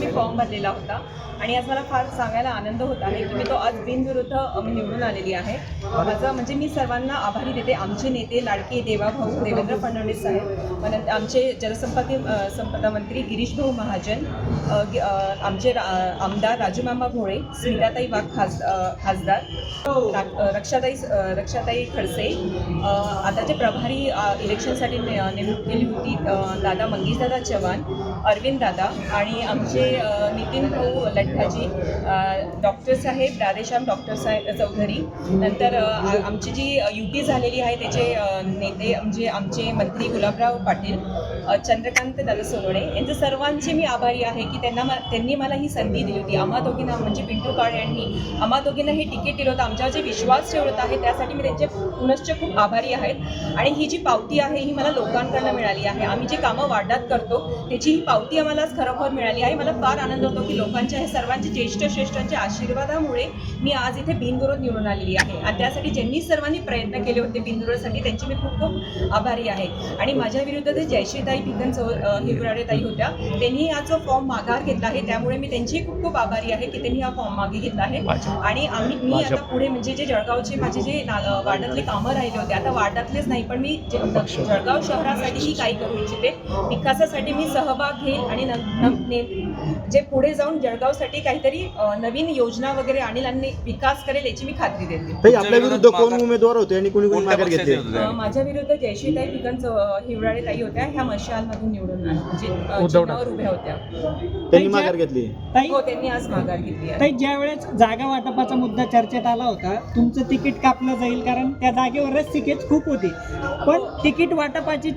मी form भरलेला होता. आणि आज मला फार सांगायला आनंद होत आहे की मी तो आज बिनविरुद्ध निवडून आलेली आहे. माझं म्हणजे मी सर्वांना आभारी देते. आमचे नेते लाडके देवाभाऊ देवेंद्र फडणवीस साहेब आमचे जलसंपत्ती संपदा मंत्री गिरीश भाऊ महाजन आमचे रा- आमदार राजूमामा भोळे स्मिताताई वाघ खास खासदार रा- रक्षाताई रक्षाताई खडसे आताचे प्रभारी इलेक्शनसाठी नेमणूक केली होती दादा मंगेशदादा चव्हाण अरविंद दादा आणि आमचे नितीन भाऊ लठ्ठाजी डॉक्टर साहेब राधेश्याम डॉक्टर साहेब चौधरी. नंतर आमची जी युती झालेली आहे त्याचे नेते म्हणजे आमचे मंत्री गुलाबराव पाटील चंद्रकांत दादा सोनवणे यांचे सर्वांचे मी आभारी आहे की त्यांना मा- त्यांनी मला ही संधी दिली होती. आम्हा दोघींना म्हणजे पिंटू काळे यांनी आम्हा दोघींना हे तिकीट दिलं होतं. आमच्यावर जे विश्वास ठेवत आहे त्यासाठी मी त्यांचे पुनश्च खूप आभारी आहेत. आणि ही जी पावती आहे ही मला लोकांकडनं मिळाली आहे. आम्ही जी कामं वार्डात करतो त्याची ही पावती आम्हाला खरोखर मिळाली आहे. मला फार आनंद होतो की लोकांच्या हे सर्वांचे ज्येष्ठ श्रेष्ठांच्या आशीर्वादामुळे मी आज इथे बिनविरोध निवडून आलेली आहे. आणि त्यासाठी ज्यांनी सर्वांनी प्रयत्न केले होते बिनविरोधसाठी त्यांची मी खूप खूप आभारी आहे. आणि माझ्या विरुद्ध ते जयश्रीताई भिकन चौ हिवराडे ताई होत्या त्यांनी हा जो फॉर्म माघार घेतला आहे त्यामुळे मी त्यांची खूप खूप आभारी आहे की त्यांनी हा फॉर्म मागे घेतला आहे. आणि आम्ही मी आता पुढे म्हणजे जे जळगावचे माझे जे वार्डातले कामं राहिले होते आता वार्डातलेच नाही पण मी जे- जळगाव शहरासाठीही काही करू इच्छिते विकासासाठी मी सहभाग घेईल आणि जे पुढे जाऊन जळगावसाठी काहीतरी नवीन योजना वगैरे आणील आणि विकास करेल याची मी खात्री देते. आपल्या विरुद्ध कोण उमेदवार होते आणि कोणी कोणी माघार घेतली माझ्या विरुद्ध जयश्रीताई पिकन हिवराळे ताई होत्या. ह्या मशालमधून निवडून आल्या. म्हणजे अ, चिन्हावर उभ्या होत्या. त्यांनी माघार घेतली. ताई हो त्यांनी आज माघार घेतली ज्या वेळेस जागा वाटपाचा मुद्दा चर्चेत आला होता तुमचं तिकीट कापलं जाईल कारण त्या जागेवरच तिकीट खूप होती. पण तिकीट वाटपाची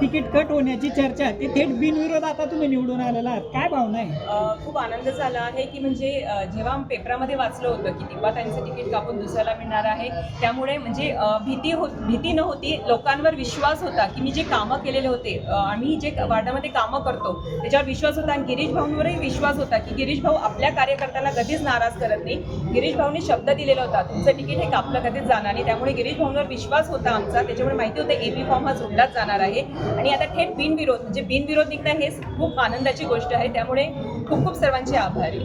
तिकीट कट होण्याची चर्चा ती थेट बिनविरोध आता तुम्ही निवडून आलेला आहात. काय भावना नाही. खूप आनंद झाला आहे की म्हणजे जेव्हा पेपरामध्ये वाचलं होतं की दिपा त्यांचं तिकीट कापून दुसऱ्याला मिळणार आहे त्यामुळे म्हणजे भीती हो भीती नव्हती लोकांवर विश्वास होता की मी जे कामं केलेले होते आम्ही जे वार्डामध्ये कामं करतो त्याच्यावर विश्वास होता. आणि गिरीश भाऊंवरही विश्वास होता की गिरीश भाऊ आपल्या कार्यकर्त्यांना कधीच नाराज करत नाही. गिरीश भाऊंनी शब्द दिलेला होता तुमचं तिकीट हे कापलं कधीच जाणार नाही. त्यामुळे गिरीश भाऊंवर विश्वास होता आमचा त्याच्यामुळे माहिती होतं एबी फॉर्म हा जोडलाच जाणार आहे. आणि आता थेट बिनविरोध म्हणजे बिनविरोध निघणं हे खूप आनंदाची गोष्ट आहे. त्यामुळे खूप खूप सर्वांचे आभारी